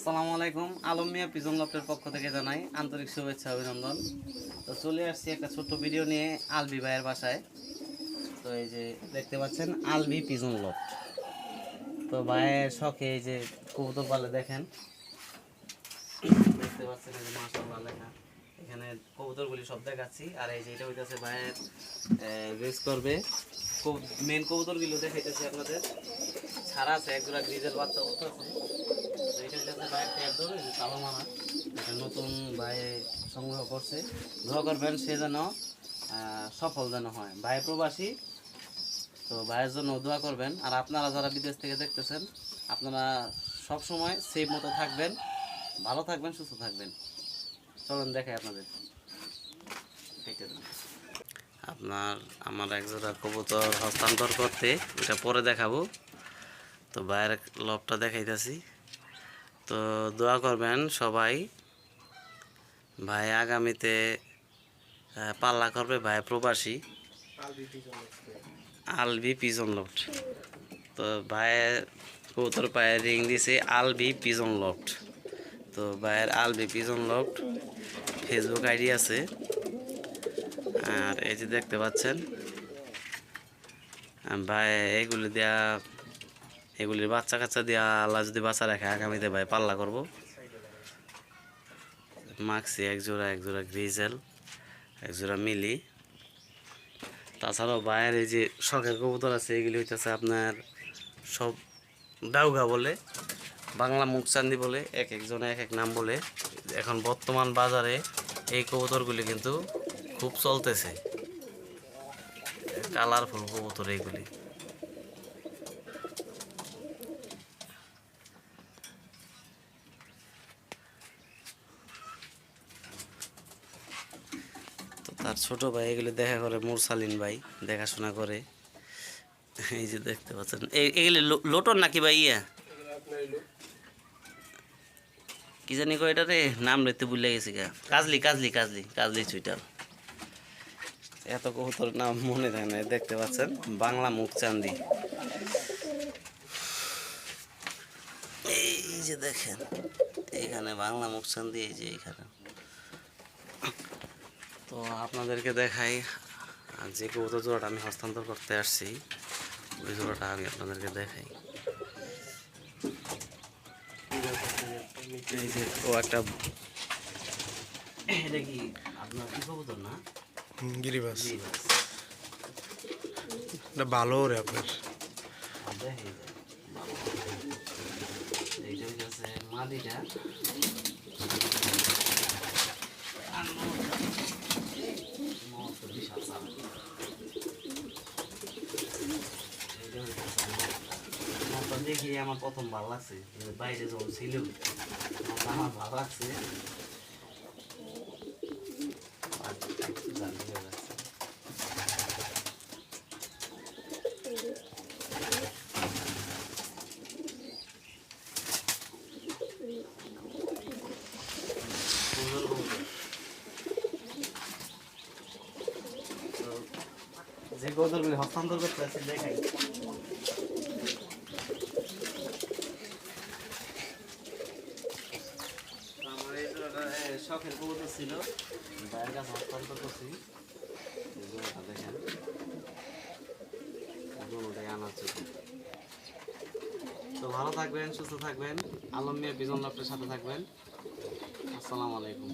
আসসালামু আলাইকুম। আলম মিয়া পিজন লফটের পক্ষ থেকে জানাই আন্তরিক শুভেচ্ছা, অভিনন্দন। তো চলে আসছি একটা ছোট্ট ভিডিও নিয়ে আলবি ভাইয়ের বাসায়। তো এই যে দেখতে পাচ্ছেন আলবি পিজন লফট। তো ভাইয়ের শখে এই যে কবুতর পালে দেখেন। দেখতে পাচ্ছেন এই যে মাশাআল্লাহ লেখা। এখানে কবুতরগুলি সব দেখাচ্ছি। আর এই যে এটা হইতেছে ভাইয়ের রেস করবে। মেন কবুতরগুলো দেখাইতেছি আপনাদের। ছাড়া আছে, একজোড়া বাচ্চা তো এটা নতুন ভাই সংগ্রহ করছে। দোয়া করবেন সে যেন সফল যেন হয়। ভাই প্রবাসী, তো ভাইয়ের জন্য দোয়া করবেন। আর আপনারা যারা বিদেশ থেকে দেখতেছেন, আপনারা সব সময় সেফ মতো থাকবেন। ভালো থাকবেন, সুস্থ থাকবেন। চলুন দেখাই আপনাদের। আপনার, আমার এক জোড়া কবুতর হস্তান্তর করতে, এটা পরে দেখাবো। তো বাইরের লবটা দেখাইতেছি। তো দোয়া করবেন সবাই। ভাই আগামীতে পাল্লা করবে ভাই প্রবাসী। আলবি পিজন লফট। তো ভাইয়ের কবুতর পায়ে রিং দিছে আলবি পিজন লফট। তো ভাইয়ের আলবি পিজন লফট, ফেসবুক আইডি আছে। আর এই যে দেখতে পাচ্ছেন, ভাই এগুলি দেয়া এগুলির বাচ্চা কাচ্চা দিয়ে আল্লাহ যদি বাচ্চা রাখে, আগামীতে ভাই পাল্লা করব। মাক্সি, এক জোড়া এক জোড়া গ্রিজেল, এক জোড়া মিলি। তাছাড়াও বাইরের এই যে শখের কবুতর আছে, এগুলি হইতেছে আপনার সব ডাউগা বলে, বাংলা মুখচান্দি বলে, এক একজনে এক এক নাম বলে। এখন বর্তমান বাজারে এই কবুতরগুলি কিন্তু খুব চলতেছে। কালারফুল কবুতর এইগুলি। তার ছোট ভাই, এগুলি দেখা করে মুরসালিন ভাই, দেখাশোনা করে। এই যে দেখতে পাচ্ছেন। এগুলি লোটন নাকি ভাই ইয়া? কি জানি কয় এটা রে? নাম রেতে ভুলে গেছি গা। কাজলি কাজলি কাজলি কাজলি চুইটার এত কবুতর নাম মনে থাকে না, দেখতে পাচ্ছেন? বাংলা মুখ চান্দি। এই যে দেখেন এইখানে বাংলা মুখ চান্দি, এই যে এইখানে আপনাদেরকে দেখাই আর যে কবুতর জোড়াটা আমি হস্তান্তর করতে আসছি ওই জোড়াটা আমি আপনাদেরকে দেখাই। এই যে ও একটা এটা কি আপনার কি কবুতর না? গিরিবাস। এটা ভালো রে আপনার। এইটা হইতেছে মাদিটা। দেখে আমার প্রথম ভালো লাগছে বাইরে যখন ছিল, আমার ভালো লাগছে। যে কবুতরগুলি হস্তান্তর করতে আছে, দেখাই তো আমার এই জোড়াটা, এ, শখের কবুতর ছিল। বাইরের কাছে হস্তান্তর করছি। দেখেন। দুটোটাই আনার জন্য। তো ভালো থাকবেন, সুস্থ থাকবেন। আলম মিয়া বিজন লাভের সাথে থাকবেন। আসসালামু আলাইকুম।